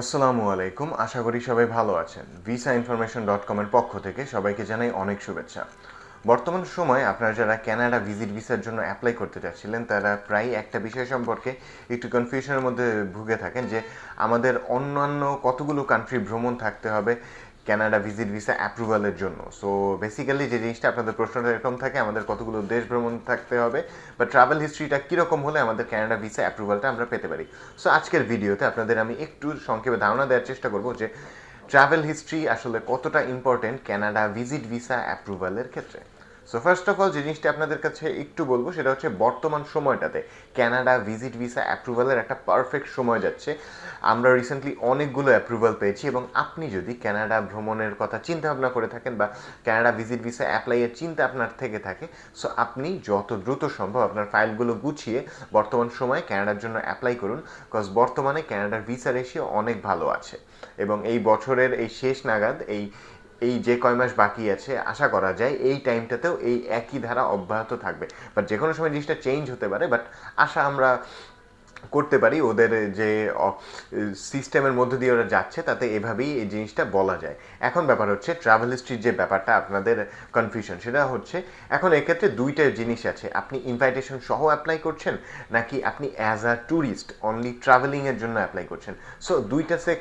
আসসালামু আলাইকুম। আশা করি সবাই ভালো আছেন। ভিসা ইনফরমেশন ডট কমের পক্ষ থেকে সবাইকে জানাই অনেক শুভেচ্ছা। বর্তমান সময়ে আপনারা যারা ক্যানাডা ভিজিট ভিসার জন্য অ্যাপ্লাই করতে চাচ্ছিলেন তারা প্রায় একটা বিষয় সম্পর্কে একটু কনফিউশনের মধ্যে ভুগে থাকেন যে আমাদের অন্যান্য কতগুলো কান্ট্রি ভ্রমণ থাকতে হবে কানাডা ভিজিট ভিসা অ্যাপ্রুভালের জন্য। সো বেসিক্যালি যে জিনিসটা আপনাদের প্রশ্নটা এরকম থাকে, আমাদের কতগুলো দেশ ভ্রমণ থাকতে হবে, বা ট্রাভেল হিস্ট্রিটা কীরকম হলে আমাদের ক্যানাডা ভিসা অ্যাপ্রুভালটা আমরা পেতে পারি। সো আজকের ভিডিওতে আপনাদের আমি একটু সংক্ষেপে ধারণা দেওয়ার চেষ্টা করব যে ট্রাভেল হিস্ট্রি আসলে কতটা ইম্পর্টেন্ট ক্যানাডা ভিজিট ভিসা অ্যাপ্রুভালের ক্ষেত্রে। সো ফার্স্ট অফ অল যে জিনিসটা আপনাদের কাছে একটু বলব, সেটা হচ্ছে বর্তমান সময়টাতে কানাডা ভিজিট ভিসা অ্যাপ্রুভালের একটা পারফেক্ট সময় যাচ্ছে। আমরা রিসেন্টলি অনেকগুলো অ্যাপ্রুভাল পেয়েছি এবং আপনি যদি কানাডা ভ্রমণের কথা চিন্তা ভাবনা করে থাকেন বা কানাডা ভিজিট ভিসা অ্যাপ্লাইয়ের চিন্তা আপনার থেকে থাকে সো আপনি যত দ্রুত সম্ভব আপনার ফাইলগুলো গুছিয়ে বর্তমান সময়ে কানাডার জন্য অ্যাপ্লাই করুন বিকজ বর্তমানে কানাডার ভিসা রেশিও অনেক ভালো আছে। এবং এই বছরের এই শেষ নাগাদ, এই এই যে কয় মাস বাকি আছে, আশা করা যায় এই টাইমটাতেও এই একই ধারা অব্যাহত থাকবে। বাট যে কোনো সময় জিনিসটা চেঞ্জ হতে পারে বাট আশা আমরা করতে পারি ওদের যে সিস্টেমের মধ্যে দিয়ে ওরা যাচ্ছে, তাতে এভাবেই এই জিনিসটা বলা যায়। এখন ব্যাপার হচ্ছে ট্রাভেল হিস্ট্রির যে ব্যাপারটা আপনাদের কনফিউশন সেটা হচ্ছে এখন এক্ষেত্রে দুইটা জিনিস আছে। আপনি ইনভাইটেশন সহ অ্যাপ্লাই করছেন, নাকি আপনি অ্যাজ আ ট্যুরিস্ট অনলি ট্রাভেলিংয়ের জন্য অ্যাপ্লাই করছেন? সো দুইটা সে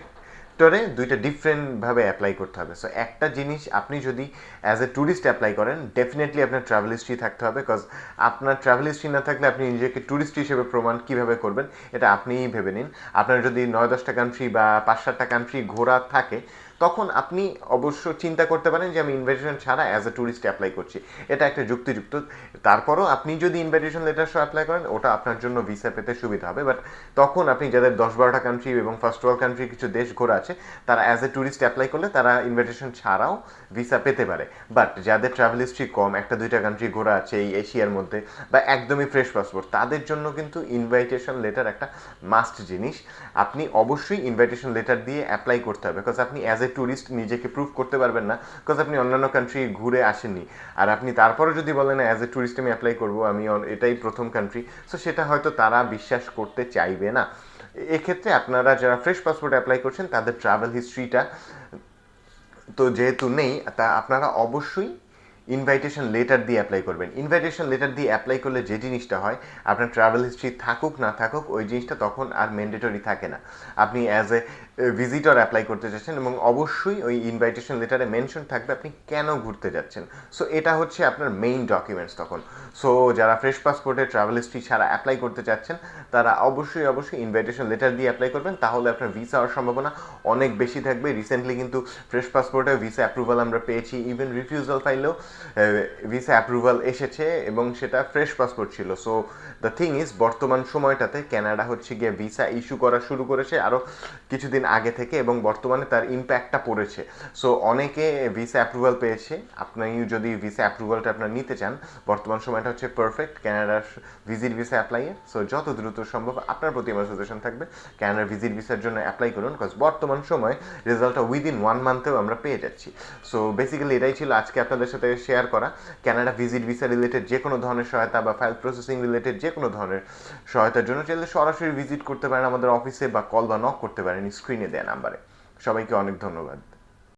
সেক্টরে দুইটা ডিফারেন্টভাবে অ্যাপ্লাই করতে হবে। সো একটা জিনিস আপনি যদি অ্যাজ এ ট্যুরিস্ট অ্যাপ্লাই করেন ডেফিনেটলি আপনার ট্রাভেল হিস্ট্রি থাকতে হবে বিকজ আপনার ট্রাভেল হিস্ট্রি না থাকলে আপনি নিজেকে ট্যুরিস্ট হিসেবে প্রমাণ কীভাবে করবেন, এটা আপনিই ভেবে নিন। আপনার যদি নয় দশটা কান্ট্রি বা পাঁচ সাতটা কান্ট্রি ঘোরা থাকে তখন আপনি অবশ্য চিন্তা করতে পারেন যে আমি ইনভাইটেশন ছাড়া অ্যাজ এ ট্যুরিস্ট অ্যাপ্লাই করছি। এটা একটা যুক্তিযুক্ত। তারপরও আপনি যদি ইনভাইটেশন লেটার সহ অ্যাপ্লাই করেন, ওটা আপনার জন্য ভিসা পেতে সুবিধা হবে। বাট তখন আপনি যাদের দশ বারোটা কান্ট্রি এবং ফার্স্ট ওয়ার্ল্ড কান্ট্রি কিছু দেশ ঘোরা আছে, তারা অ্যাজ এ ট্যুরিস্ট অ্যাপ্লাই করলে তারা ইনভাইটেশন ছাড়াও ভিসা পেতে পারে। বাট যাদের ট্রাভেল হিস্ট্রি কম, একটা, দুইটা কান্ট্রি ঘোরা আছে এই এশিয়ার মধ্যে, বা একদমই ফ্রেশ পাসপোর্ট তাদের জন্য কিন্তু ইনভাইটেশন লেটার একটা মাস্ট জিনিস। আপনি অবশ্যই ইনভাইটেশন লেটার দিয়ে অ্যাপ্লাই করতে হবে। বিকজ আপনি অ্যাজ এ ট্যুরিস্ট নিজেকে প্রুভ করতে পারবেন না বিকজ আপনি অন্যান্য কান্ট্রি ঘুরে আসেননি। আর আপনি তারপরে যদি বলেন অ্যাজ এ ট্যুরিস্ট আমি অ্যাপ্লাই করব, আমি এটাই প্রথম কান্ট্রি সো সেটা হয়তো তারা বিশ্বাস করতে চাইবে না। এক্ষেত্রে আপনারা যারা ফ্রেশ পাসপোর্ট অ্যাপ্লাই করছেন, তাদের ট্রাভেল হিস্ট্রিটা তো যেহেতু নেই, তা আপনারা অবশ্যই ইনভাইটেশন লেটার দিয়ে অ্যাপ্লাই করবেন। ইনভাইটেশন লেটার দিয়ে অ্যাপ্লাই করলে যে জিনিসটা হয়, আপনার ট্রাভেল হিস্ট্রি থাকুক, না থাকুক, ওই জিনিসটা তখন আর ম্যান্ডেটরি থাকে না। আপনি অ্যাজ এ ভিজিটর অ্যাপ্লাই করতে যাচ্ছেন এবং অবশ্যই ওই ইনভাইটেশন লেটারে মেনশন থাকবে আপনি কেন ঘুরতে যাচ্ছেন। সো এটা হচ্ছে আপনার মেইন ডকুমেন্টস তখন। সো যারা ফ্রেশ পাসপোর্টে ট্রাভেল হিস্ট্রি ছাড়া অ্যাপ্লাই করতে চাচ্ছেন, তারা অবশ্যই অবশ্যই ইনভাইটেশন লেটার দিয়ে অ্যাপ্লাই করবেন। তাহলে আপনার ভিসা হওয়ার সম্ভাবনা অনেক বেশি থাকবে। রিসেন্টলি কিন্তু ফ্রেশ পাসপোর্টে ভিসা অ্যাপ্রুভাল আমরা পেয়েছি। ইভেন রিফিউজাল ফাইলেও ভিসা অ্যাপ্রুভাল এসেছে এবং সেটা ফ্রেশ পাসপোর্ট ছিল। সো দ্য থিং ইজ বর্তমান সময়টাতে কানাডা হচ্ছে গিয়ে ভিসা ইস্যু করা শুরু করেছে আরও কিছুদিন আগে থেকে এবং বর্তমানে তার ইম্প্যাক্টটা পড়েছে। সো অনেকে ভিসা অ্যাপ্রুভাল পেয়েছে। আপনি যদি ভিসা অ্যাপ্রুভালটা আপনার নিতে চান, বর্তমান সময়টা হচ্ছে পারফেক্ট ক্যানাডার ভিজিট ভিসা অ্যাপ্লাইয়ে সো যত দ্রুত সম্ভব আপনার প্রতি আমার সাজেশন থাকবে ক্যানাডার ভিজিট ভিসার জন্য অ্যাপ্লাই করুন বিকজ বর্তমান সময় রেজাল্টটা উইদিন ওয়ান মান্থেও আমরা পেয়ে যাচ্ছি। সো বেসিক্যালি এটাই ছিল আজকে আপনাদের সাথে শেয়ার করা। ক্যানাডা ভিজিট ভিসা রিলেটেড যে কোনো ধরনের সহায়তা বা ফাইল প্রসেসিং রিলেটেড যে কোনো ধরনের সহায়তার জন্য চাইলে সরাসরি ভিজিট করতে পারেন আমাদের অফিসে বা কল বা নক করতে পারেন স্ক্রিনে দেয়া নাম্বারে সবাইকে অনেক ধন্যবাদ।